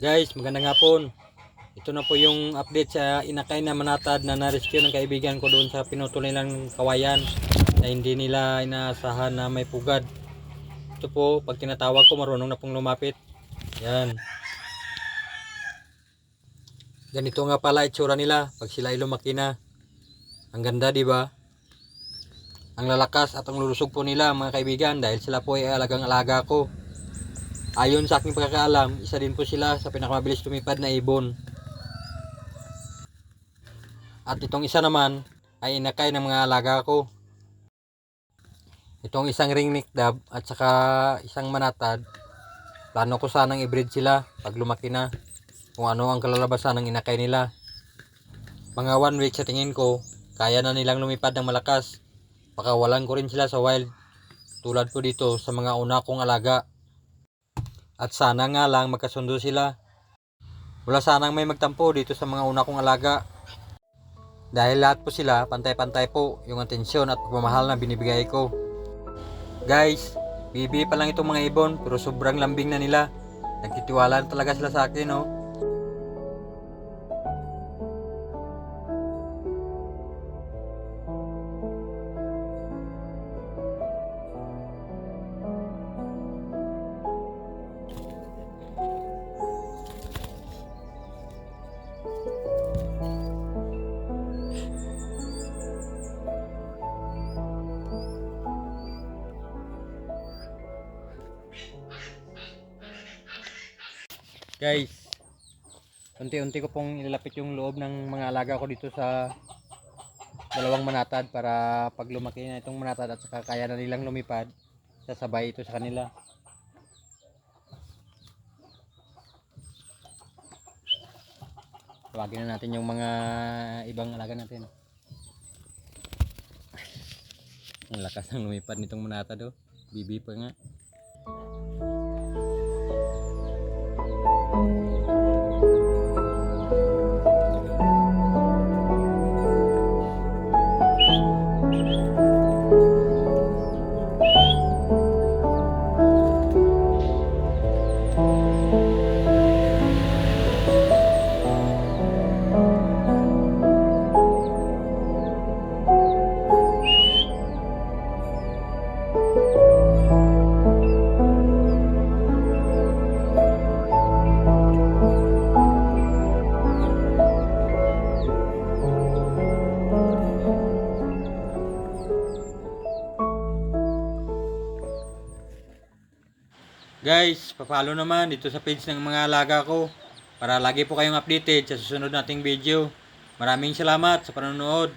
Guys, magandang hapon. Ito na po yung update sa inakay na manatad na na-rescue ng kaibigan ko doon sa pinutol nilang kawayan na hindi nila inaasahan na may pugad. Ito po, pag tinatawag ko marunong na pong lumapit. Yan. Ganito nga pala itsura nila pag sila ay lumaki na. Ang ganda, di ba? Ang lalakas at ang lulusog po nila mga kaibigan dahil sila po ay alagang alaga ko. Ayon sa aking pagkakaalam, isa din po sila sa pinakamabilis lumipad na ibon. At itong isa naman ay inakay ng mga alaga ko. Itong isang ringneck dove at saka isang manatad. Plano ko sanang i-breed sila pag lumaki na. Kung ano ang kalalabasan ng inakay nila. Mga one week sa tingin ko, kaya na nilang lumipad ng malakas. Pakawalan ko rin sila sa wild. Tulad ko dito sa mga una kong alaga. At sana nga lang magkasundo sila. Wala sanang may magtampo dito sa mga una kong alaga. Dahil lahat po sila, pantay-pantay po yung atensyon at pagmamahal na binibigay ko. Guys, bibi pa lang itong mga ibon pero sobrang lambing na nila. Nagtitiwala na talaga sila sa akin, no? Guys, unti-unti ko pong ilalapit yung loob ng mga alaga ko dito sa dalawang manatad para pag lumaki na itong manatad at saka kaya na nilang lumipad, sasabay ito sa kanila. Tawagin na natin yung mga ibang alaga natin. Ang lakas ng lumipad nitong manatad oh. Bibi pa nga. Guys, papalo naman dito sa page ng mga alaga ko para lagi po kayong updated sa susunod nating video. Maraming salamat sa panonood.